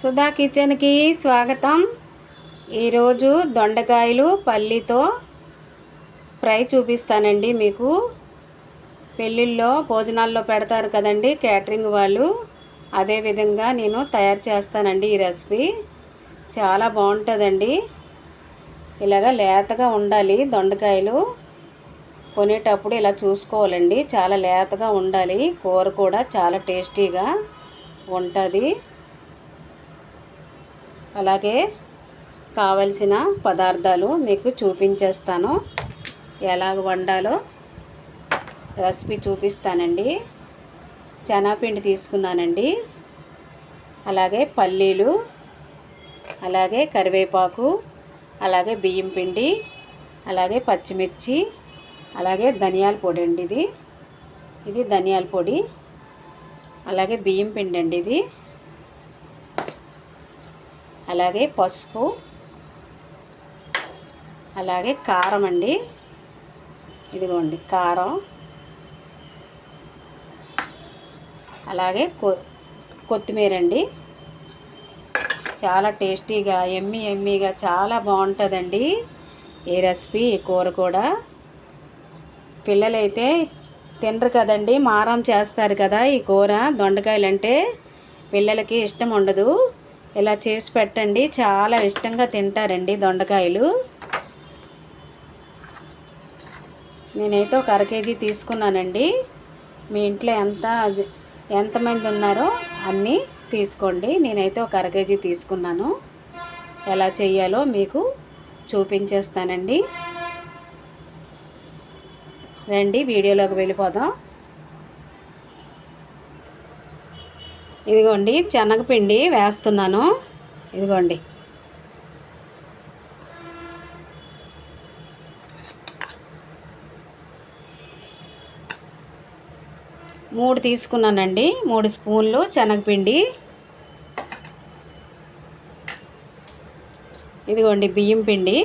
సుధా కిచెన్కి స్వాగతం. ఈరోజు దొండకాయలు పల్లితో ఫ్రై చూపిస్తానండి మీకు. పెళ్ళిళ్ళలో భోజనాల్లో పెడతారు కదండి క్యాటరింగ్ వాళ్ళు. అదే విధంగా నేను తయారు చేస్తానండి ఈ రెసిపీ. చాలా బాగుంటుందండి. ఇలాగ లేతగా ఉండాలి దొండకాయలు. కొనేటప్పుడు ఇలా చూసుకోవాలండి. చాలా లేతగా ఉండాలి. కూర కూడా చాలా టేస్టీగా ఉంటుంది. అలాగే కావలసిన పదార్థాలు మీకు చూపించేస్తాను. ఎలాగ వండాలో రెసిపీ చూపిస్తానండి. శనగపిండి తీసుకున్నానండి. అలాగే పల్లీలు అలాగే కరివేపాకు అలాగే బియ్యం పిండి అలాగే పచ్చిమిర్చి అలాగే ధనియాల పొడి అండి ఇది. ఇది ధనియాల పొడి అలాగే బియ్యం పిండి అండి ఇది. అలాగే పసుపు అలాగే కారం అండి. ఇదిగోండి కారం అలాగే కొ కొత్తిమీర అండి. చాలా టేస్టీగా ఎమ్మి ఎమ్మిగా చాలా బాగుంటుందండి ఈ రెసిపీ ఈ కూర కూడా. పిల్లలైతే తినరు కదండి మారం చేస్తారు కదా ఈ కూర దొండకాయలు అంటే పిల్లలకి ఇష్టం ఉండదు. ఇలా చేసి పెట్టండి. చాలా ఇష్టంగా తింటారండి దొండకాయలు. నేనైతే ఒక అర కేజీ తీసుకున్నానండి. మీ ఇంట్లో ఎంత ఎంతమంది ఉన్నారో అన్నీ తీసుకోండి. నేనైతే ఒక అర కేజీ తీసుకున్నాను. ఎలా చేయాలో మీకు చూపించేస్తానండి. రండి వీడియోలోకి వెళ్ళిపోదాం. ఇదిగోండి శనగపిండి వేస్తున్నాను. ఇదిగోండి. మూడు తీసుకున్నానండి. మూడు స్పూన్లు శనగపిండి. ఇదిగోండి బియ్యం పిండి.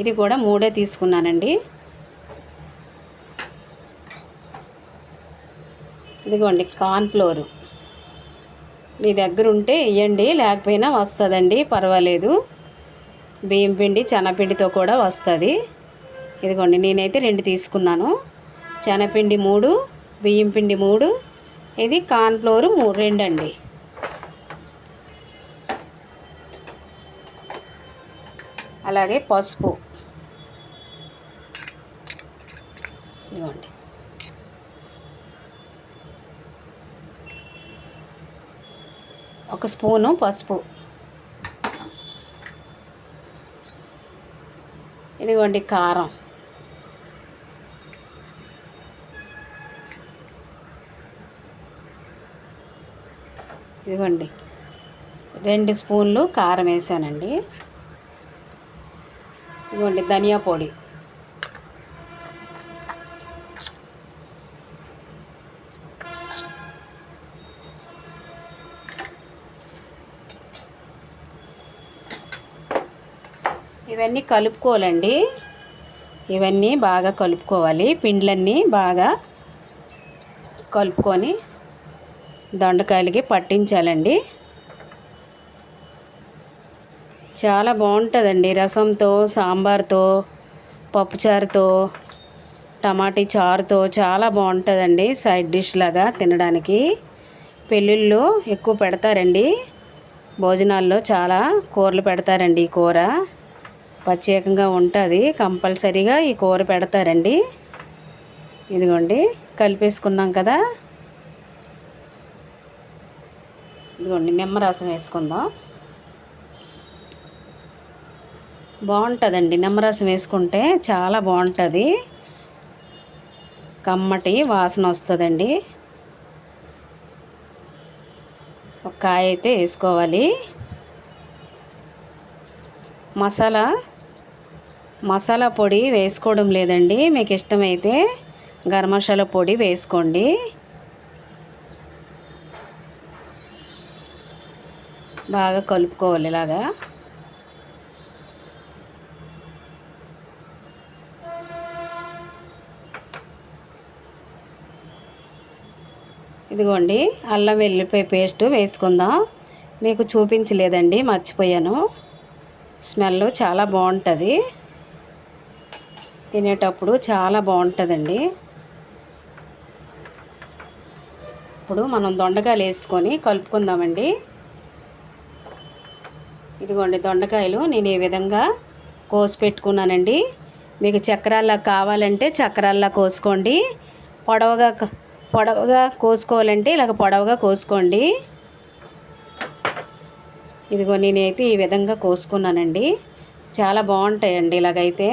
ఇది కూడా మూడే తీసుకున్నానండి. ఇదిగోండి కార్న్ఫ్లోరు మీ దగ్గర ఉంటే ఇవ్వండి లేకపోయినా వస్తుందండి పర్వాలేదు. బియ్యం పిండి శనగపిండితో కూడా వస్తుంది. ఇదిగోండి నేనైతే రెండు తీసుకున్నాను. శనగపిండి మూడు బియ్యం పిండి మూడు ఇది కార్న్ఫ్లోరు మూడు రెండు అండి అలాగే పసుపు. ఇదిగోండి. ఒక స్పూను పసుపు. ఇదిగోండి కారం. ఇదిగోండి. రెండు స్పూన్లు కారం వేసానండి. ఇదిగోండి ధనియా పొడి. ఇవన్నీ కలుపుకోవాలండి. ఇవన్నీ బాగా కలుపుకోవాలి. పిండ్లన్నీ బాగా కలుపుకొని దొండకాయలకి పట్టించాలండి. చాలా బాగుంటుందండి రసంతో సాంబార్తో పప్పుచారుతో టమాటీ చారుతో చాలా బాగుంటుందండి సైడ్ డిష్ లాగా తినడానికి. పెళ్ళిళ్ళు ఎక్కువ పెడతారండి. భోజనాల్లో చాలా కూరలు పెడతారండి ఈ కూర. ప్రత్యేకంగా ఉంటుంది. కంపల్సరీగా ఈ కూర పెడతారండి. ఇదిగోండి కలిపేసుకున్నాం కదా. ఇదిగోండి నిమ్మరసం వేసుకుందాం. బాగుంటుందండి నిమ్మరసం వేసుకుంటే చాలా బాగుంటుంది. కమ్మటి వాసన వస్తుందండి. ఒక కాయ అయితే వేసుకోవాలి. మసాలా మసాలా పొడి వేసుకోవడం లేదండి. మీకు ఇష్టమైతే గరం మసాలా పొడి వేసుకోండి. బాగా కలుపుకోవాలి ఇలాగా. ఇదిగోండి అల్లం వెల్లిపాయ పేస్ట్ వేసుకుందాం. మీకు చూపించలేదండి మర్చిపోయాను. స్మెల్ చాలా బాగుంటుంది. తినేటప్పుడు చాలా బాగుంటుందండి. ఇప్పుడు మనం దొండకాయలు వేసుకొని కలుపుకుందామండి. ఇదిగోండి దొండకాయలు నేను ఈ విధంగా కోసి పెట్టుకున్నానండి. మీకు చక్రాల్లా కావాలంటే చక్రాల్లా కోసుకోండి. పొడవగా పొడవగా కోసుకోవాలంటే ఇలాగ పొడవగా కోసుకోండి. ఇదిగో నేనైతే ఈ విధంగా కోసుకున్నానండి. చాలా బాగుంటాయండి ఇలాగైతే.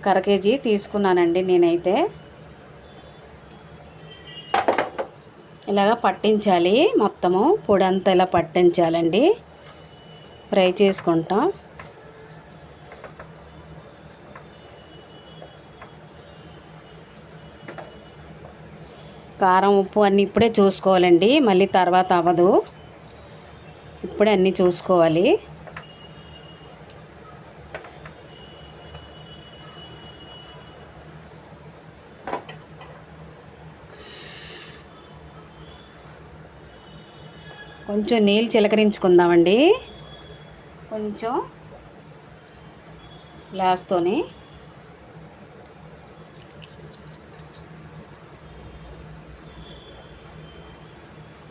ఒక అర కేజీ తీసుకున్నానండి నేనైతే. ఇలాగ పట్టించాలి మొత్తము. పొడి అంతా ఇలా పట్టించాలండి. ఫ్రై చేసుకుంటాం. కారం ఉప్పు అన్నీ ఇప్పుడే చూసుకోవాలండి. మళ్ళీ తర్వాత అవ్వదు. ఇప్పుడే అన్నీ చూసుకోవాలి. కొంచెం నీళ్ళు చిలకరించుకుందామండి. కొంచెం గ్లాస్తోని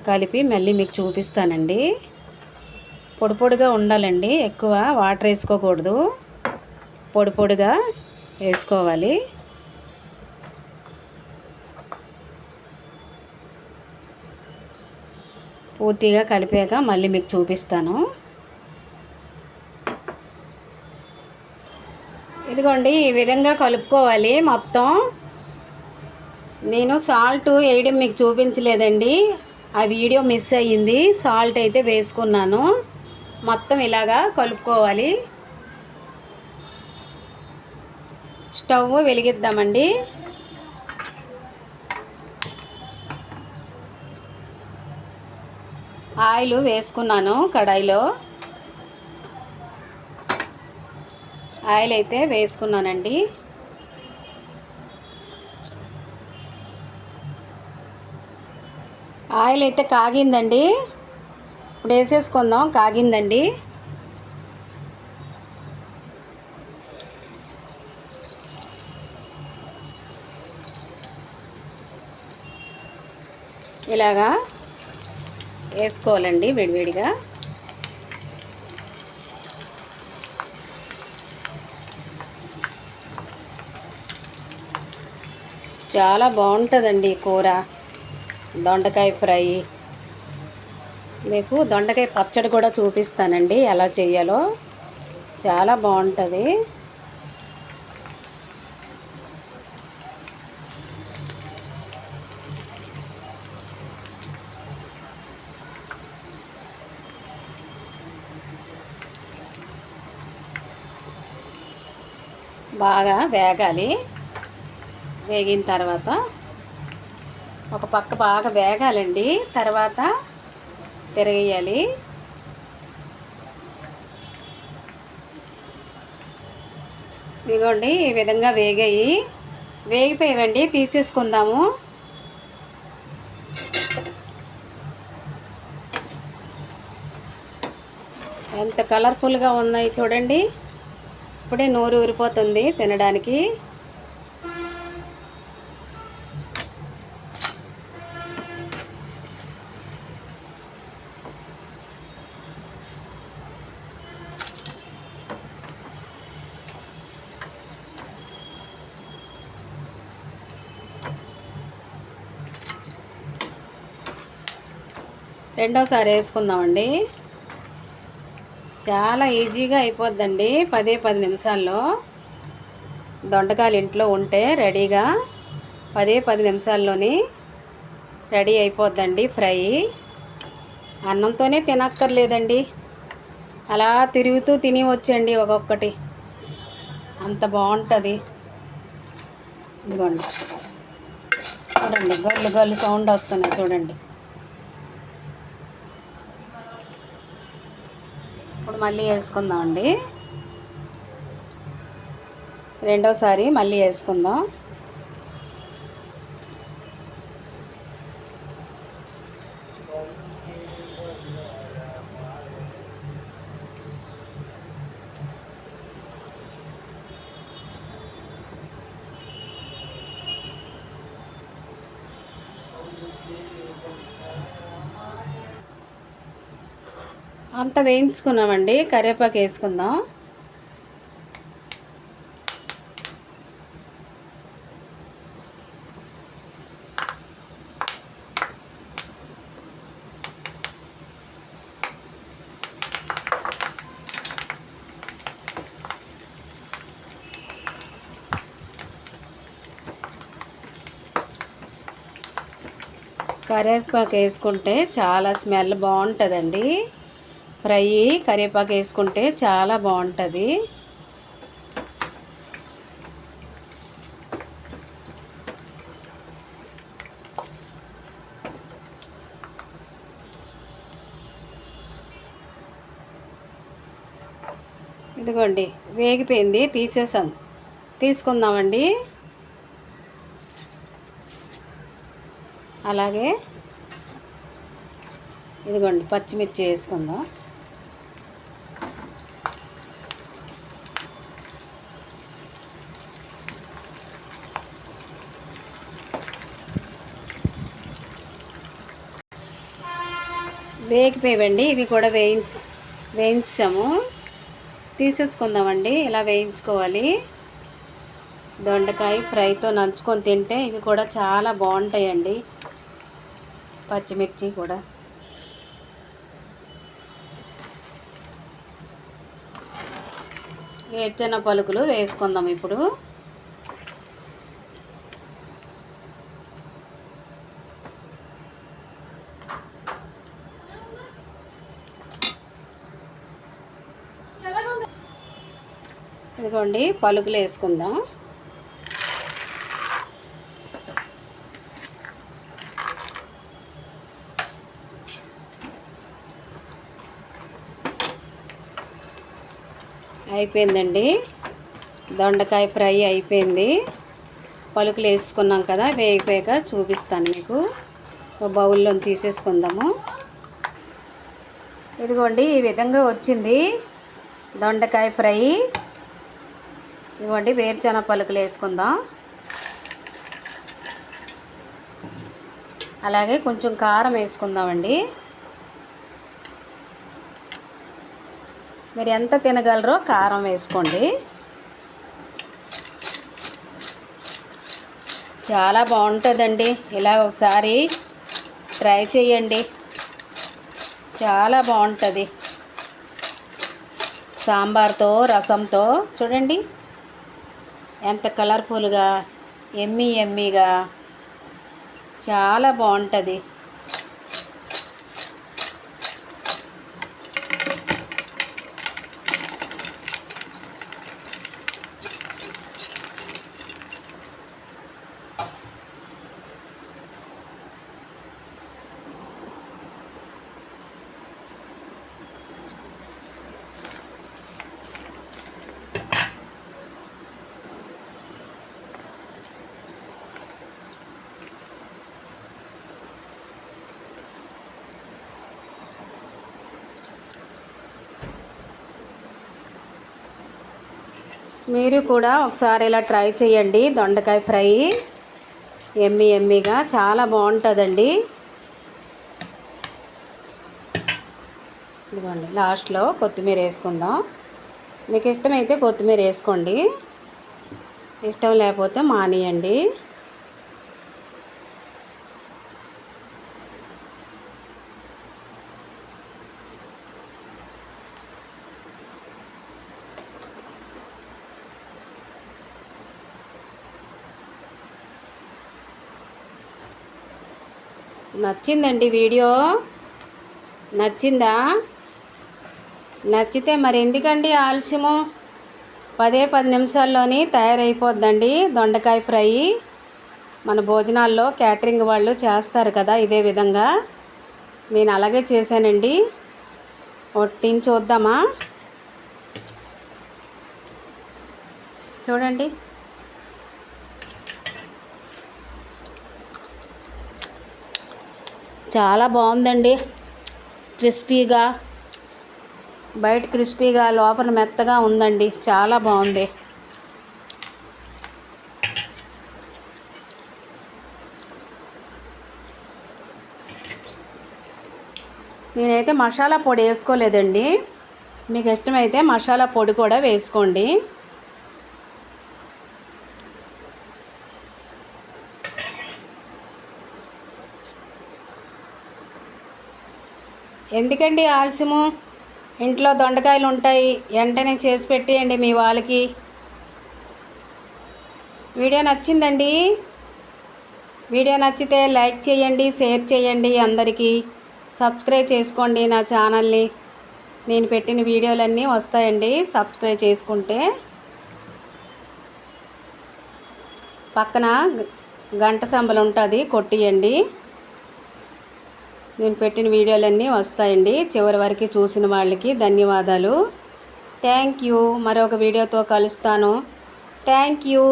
కలిపి మళ్ళీ మీకు చూపిస్తానండి. పొడి పొడిగా ఉండాలండి. ఎక్కువ వాటర్ వేసుకోకూడదు. పొడి పొడిగా వేసుకోవాలి. పూర్తిగా కలిపాక మళ్ళీ మీకు చూపిస్తాను. ఇదిగోండి ఈ విధంగా కలుపుకోవాలి మొత్తం. నేను సాల్ట్ వేయడం మీకు చూపించలేదండి. ఆ వీడియో మిస్ అయ్యింది. సాల్ట్ అయితే వేసుకున్నాను. మొత్తం ఇలాగా కలుపుకోవాలి. స్టవ్ వెలిగిద్దామండి. ఆయిల్ వేసుకున్నాను కడాయిలో. ఆయిల్ అయితే వేసుకున్నానండి. ఆయిల్ అయితే కాగిందండి. ఇప్పుడు వేసేసుకుందాం కాగిందండి. ఇలాగా వేసుకోవాలండి విడివిడిగా. చాలా బాగుంటుందండి కూర. దొండకాయ ఫ్రై. మీకు దొండకాయ పచ్చడి కూడా చూపిస్తానండి ఎలా చేయాలో. చాలా బాగుంటుంది. బాగా వేగాలి. వేగిన తర్వాత ఒక పక్క బాగా వేగాలండి. తర్వాత తిరగేయాలి. ఇదిగోండి ఈ విధంగా వేగాయి. వేగిపోయావండి తీసేసుకుందాము. ఎంత కలర్ఫుల్గా ఉన్నాయి చూడండి. అప్పుడే నోరు ఊరిపోతుంది తినడానికి. రెండోసారి వేసుకుందామండి. చాలా ఈజీగా అయిపోద్దండి. పదే పది నిమిషాల్లో దొండకాయలు ఇంట్లో ఉంటే రెడీగా పదే పది నిమిషాల్లోని రెడీ అయిపోద్దండి ఫ్రై. అన్నంతోనే తినక్కర్లేదండి. అలా తిరుగుతూ తిని వచ్చండి ఒక్కొక్కటి. అంత బాగుంటుంది. ఇదిగోండి. చూడండి గల్లు గల్లు సౌండ్ వస్తున్నాయి చూడండి. మళ్ళీ మళ్ళీ వేసుకుందామండి. రెండోసారి మళ్ళీ వేసుకుందాం. అంత వేయించుకున్నామండి కరివేపాకు వేసుకుందాం. కరివేపాకు వేసుకుంటే చాలా స్మెల్ బాగుంటుందండి. ఫ్రై కరివేపాకు వేసుకుంటే చాలా బాగుంటుంది. ఇదిగోండి వేగిపోయింది తీసేసాను తీసుకుందామండి. అలాగే ఇదిగోండి పచ్చిమిర్చి వేసుకుందాం. వేగిపోయావండి. ఇవి కూడా వేయించు వేయించాము. తీసేసుకుందామండి. ఇలా వేయించుకోవాలి. దొండకాయ ఫ్రైతో నంచుకొని తింటే ఇవి కూడా చాలా బాగుంటాయండి. పచ్చిమిర్చి కూడా. వేర్చిన పలుకులు వేసుకుందాం ఇప్పుడు. ఇదిగోండి పలుకులు వేసుకుందాం. అయిపోయిందండి. దొండకాయ ఫ్రై అయిపోయింది. పలుకులు వేసుకున్నాం కదా వేగిపోయాక చూపిస్తాను మీకు. ఒక బౌల్లో తీసేసుకుందాము. ఇదిగోండి ఈ విధంగా వచ్చింది దొండకాయ ఫ్రై. ఇవ్వండి వేరుచెన పలుకులు వేసుకుందాం. అలాగే కొంచెం కారం వేసుకుందామండి. మీరు ఎంత తినగలరో కారం వేసుకోండి. చాలా బాగుంటుందండి. ఇలా ఒకసారి ట్రై చేయండి. చాలా బాగుంటుంది. సాంబార్తో రసంతో చూడండి. ఎంత కలర్ఫుల్గా ఎమ్మీ ఎమ్మీగా చాలా బాగుంటుంది. మీరు కూడా ఒకసారి ఇలా ట్రై చేయండి. దొండకాయ ఫ్రై ఎమ్మి ఎమ్మిగా చాలా బాగుంటుందండి. ఇదిగోండి లాస్ట్లో కొత్తిమీర వేసుకుందాం. మీకు ఇష్టమైతే కొత్తిమీర వేసుకోండి. ఇష్టం లేకపోతే మానేయండి. నచ్చిందండి వీడియో? నచ్చిందా? నచ్చితే మరి ఎందుకండి ఆలస్యము? పదే పది నిమిషాల్లోని తయారైపోద్దండి దొండకాయ ఫ్రై. మన భోజనాల్లో క్యాటరింగ్ వాళ్ళు చేస్తారు కదా ఇదే విధంగా. నేను అలాగే చేశానండి. ఒకటి తిని చూద్దామా? చూడండి. చాలా బాగుందండి. క్రిస్పీగా బయట క్రిస్పీగా లోపల మెత్తగా ఉందండి. చాలా బాగుంది. నేనైతే మసాలా పొడి వేసుకోలేదండి. మీకు ఇష్టమైతే మసాలా పొడి కూడా వేసుకోండి. ఎందుకండి ఆలస్యము? ఇంట్లో దొండకాయలు ఉంటాయి వెంటనే చేసి పెట్టేయండి మీ వాళ్ళకి. వీడియో నచ్చిందండి? వీడియో నచ్చితే లైక్ చేయండి షేర్ చేయండి అందరికీ. సబ్స్క్రైబ్ చేసుకోండి నా ఛానల్ని. నేను పెట్టిన వీడియోలన్నీ వస్తాయండి సబ్స్క్రైబ్ చేసుకుంటే. పక్కన గంట సంబలు ఉంటుంది కొట్టియండి. నేను పెట్టిన వీడియోలన్నీ వస్తాయండి. చివరి వరకు చూసిన వాళ్ళకి ధన్యవాదాలు. Thank you. మరొక వీడియోతో కలుస్తాను. Thank you.